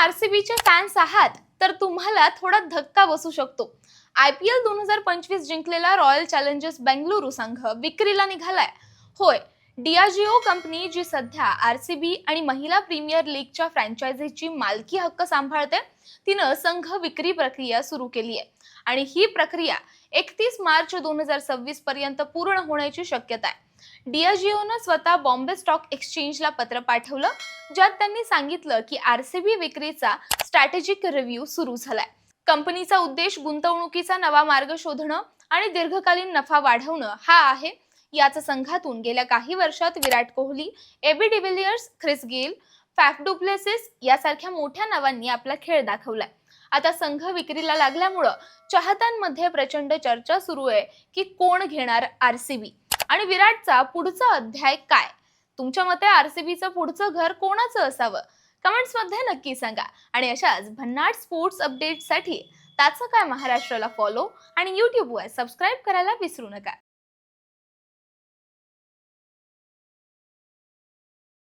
आरसीबीचे fans आहात तर तुम्हाला थोडा धक्का बसू शकतो. आय पी एल दोन हजार पंचवीस जिंकलेला रॉयल चॅलेंजर्स बेंगलुरू संघ विक्रीला निघालाय. होय डियाजिओ कंपनी जी सध्या आरसीबी आणि महिला प्रीमियर लीगच्या फ्रँचायझीची मालकी हक्क सांभाळते तिनं संघ विक्री प्रक्रिया सुरू केली आहे. आणि ही प्रक्रिया एकतीस मार्च दोन हजार सव्वीस पर्यंत पूर्ण होण्याची शक्यता आहे. डियाजिओनं स्वतः बॉम्बे स्टॉक एक्सचेंजला पत्र पाठवलं ज्यात त्यांनी सांगितलं की आरसीबी विक्रीचा स्ट्रॅटेजिक रिव्ह्यू सुरू झालाय. कंपनीचा उद्देश गुंतवणुकीचा नवा मार्ग शोधणं आणि दीर्घकालीन नफा वाढवणं हा आहे. याच संघातून गेल्या काही वर्षात Virat Kohli AB de Villiers Chris Gayle Faf du Plessis यासारख्या मोठ्या नावांनी आपला खेळ दाखवलाय. आता संघ विक्रीला लागल्यामुळं चाहत्यांमध्ये प्रचंड चर्चा सुरू आहे की कोण घेणार आरसीबी आणि विराटचा पुढचा अध्याय काय? तुमच्या मते आरसीबीचं पुढचं घर कोणाचं असावं? कमेंट्समध्ये नक्की सांगा. आणि अशाच भन्नाट स्पोर्ट्स अपडेटसाठी त्याचं काय महाराष्ट्राला फॉलो आणि यूट्यूबवर सबस्क्राईब करायला विसरू नका.